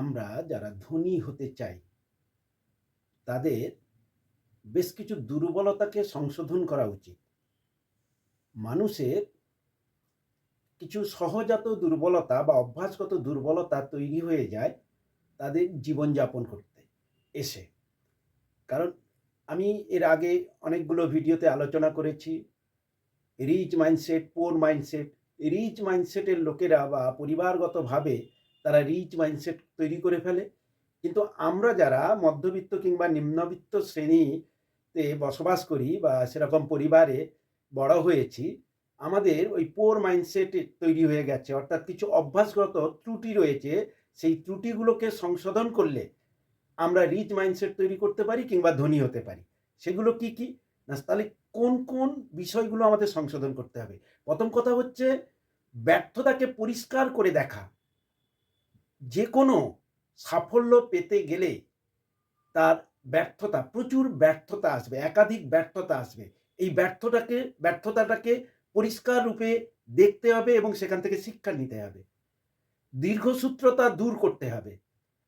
আমরা যারা ধনী হতে চাই, তাদের বেশ কিছু দুর্বলতাকে সংশোধন করা উচিত। মানুষের কিছু সহজাত দুর্বলতা বা অভ্যাসগত দুর্বলতা তৈরি হয়ে যায় তাদের জীবনযাপন করতে, এসে। কারণ আমি এর আগে অনেকগুলো ভিডিওতে আলোচনা করেছি rich mindset poor mindset rich মাইন্ডসেটের লোকেরা বা পরিবারগতভাবে তারা রিচ মাইন্ডসেট তৈরি করে ফেলে। কিন্তু আমরা যারা মধ্যবিত্ত কিংবা নিম্নবিত্ত শ্রেণীতে বসবাস করি বা সেরকম পরিবারে বড় হয়েছি, আমাদের ওই পোর মাইন্ডসেট তৈরি হয়ে গেছে। অর্থাৎ কিছু অভ্যাসগত ত্রুটি রয়েছে, সেই ত্রুটিগুলোকে সংশোধন করলে আমরা রিচ মাইন্ডসেট তৈরি করতে পারি কিংবা ধনী হতে পারি। সেগুলো কি কি? না, তাহলে কোন কোন বিষয়গুলো আমাদের সংশোধন করতে হবে? প্রথম কথা হচ্ছে ব্যর্থতাকে পরিষ্কার করে দেখা। যে কোনো সাফল্য পেতে গেলে তার ব্যর্থতা, প্রচুর ব্যর্থতা আসবে, একাধিক ব্যর্থতা আসবে। এই ব্যর্থটাকে ব্যর্থতাটাকে পরিষ্কার রূপে দেখতে হবে এবং সেখান থেকে শিক্ষা নিতে হবে। দীর্ঘসূত্রতা দূর করতে হবে।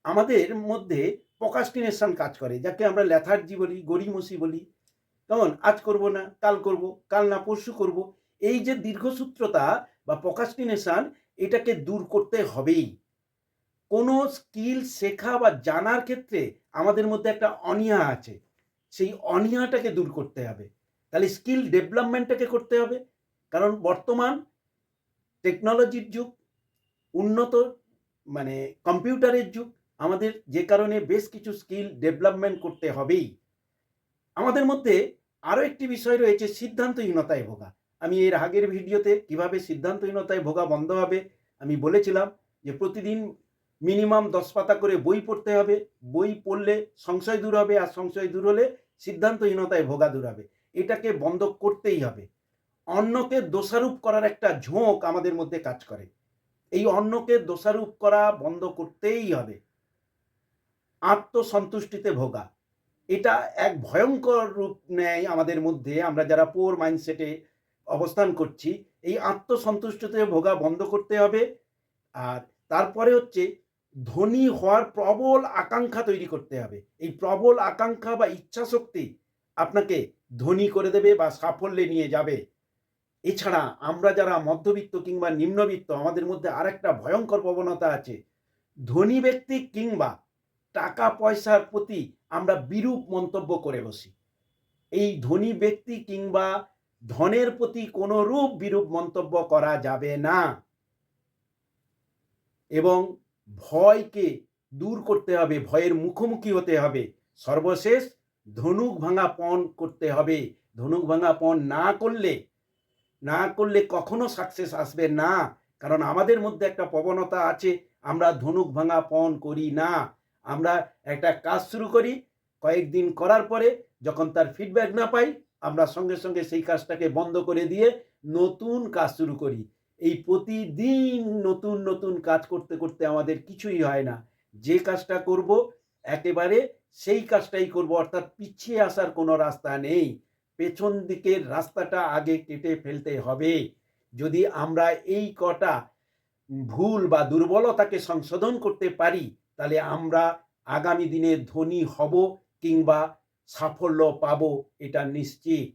আমাদের মধ্যে প্রকাস্টিনেশন কাজ করে, যাকে আমরা ল্যাথার্জি বলি, গড়িমসি বলি। কেমন? আজ করব না, কাল করব, কাল না, পরশু করব। এই যে দীর্ঘসূত্রতা বা প্রকাস্টিনেশন এটাকে দূর করতে হবেই। কোনো স্কিল শেখা বা জানার ক্ষেত্রে আমাদের মধ্যে একটা অনীহা আছে। সেই অনীহাটাকে দূর করতে হবে। তাহলে স্কিল ডেভেলপমেন্টটাকে করতে হবে। কারণ বর্তমান টেকনোলজির যুগ, উন্নত মানে কম্পিউটারের যুগ, আমাদের যে কারণে বেশ কিছু স্কিল ডেভেলপমেন্ট করতে হবেই। আমাদের মধ্যে আরও একটি বিষয় রয়েছে, সিদ্ধান্তহীনতায় ভোগা। আমি এর আগের ভিডিওতে কীভাবে সিদ্ধান্তহীনতায় ভোগা বন্ধ হবে, আমি বলেছিলাম যে প্রতিদিন মিনিমাম দশ পাতা করে বই পড়তে হবে। বই পড়লে সংশয় দূর হবে আর সংশয় দূর হলে সিদ্ধান্তহীনতায় ভোগা দূর হবে। এটাকে বন্ধ করতেই হবে। অন্যকে দোষারোপ করার একটা ঝোঁক আমাদের মধ্যে কাজ করে। এই অন্যকে দোষারোপ করা বন্ধ করতেই হবে। আত্মসন্তুষ্টিতে ভোগা। এটা এক ভয়ঙ্কর রূপ নেয় আমাদের মধ্যে। আমরা যারা পোর মাইন্ডসেটে অবস্থান করছি, এই আত্মসন্তুষ্টিতে ভোগা বন্ধ করতে হবে। আর তারপরে হচ্ছে ধনী হওয়ার প্রবল আকাঙ্ক্ষা তৈরি করতে হবে। এই প্রবল আকাঙ্ক্ষা বা ইচ্ছা শক্তি আপনাকে ধনী করে দেবে বা সাফল্যে নিয়ে যাবে। এছাড়া আমরা যারা মধ্যবিত্ত কিংবা নিম্নবিত্ত, আমাদের মধ্যে আরেকটা ভয়ঙ্কর প্রবণতা আছে। ধনী ব্যক্তি কিংবা টাকা পয়সার প্রতি আমরা বিরূপ মন্তব্য করে বসি। এই ধনী ব্যক্তি কিংবা ধনের প্রতি কোনো রূপ বিরূপ মন্তব্য করা যাবে না। এবং ভয়কে দূর করতে হবে, ভয়ের মুখোমুখি হতে হবে। সর্বশেষ ধনুক ভাঙা পণ করতে হবে। ধনুক ভাঙা পণ না করলে না করলে কখনো সাকসেস আসবে না। কারণ আমাদের মধ্যে একটা প্রবণতা আছে, আমরা ধনুক ভাঙা পণ করি না। আমরা একটা কাজ শুরু করি, কয়েকদিন করার পরে যখন তার ফিডব্যাক না পাই, আমরা সঙ্গে সঙ্গে সেই কাজটাকে বন্ধ করে দিয়ে নতুন কাজ শুরু করি। এই প্রতিদিন নতুন নতুন কাজ করতে করতে আমাদের কিছুই হয় না। যে কাজটা করব, একেবারে সেই কাজটাই করব, অর্থাৎ পিছিয়ে আসার কোনো রাস্তা নেই। পেছন দিকের রাস্তাটা আগে কেটে ফেলতে হবে। যদি আমরা এই কটা ভুল বা দুর্বলতাকে সংশোধন করতে পারি, তাহলে আমরা আগামী দিনে ধনী হব কিংবা সাফল্য পাব, এটা নিশ্চিত।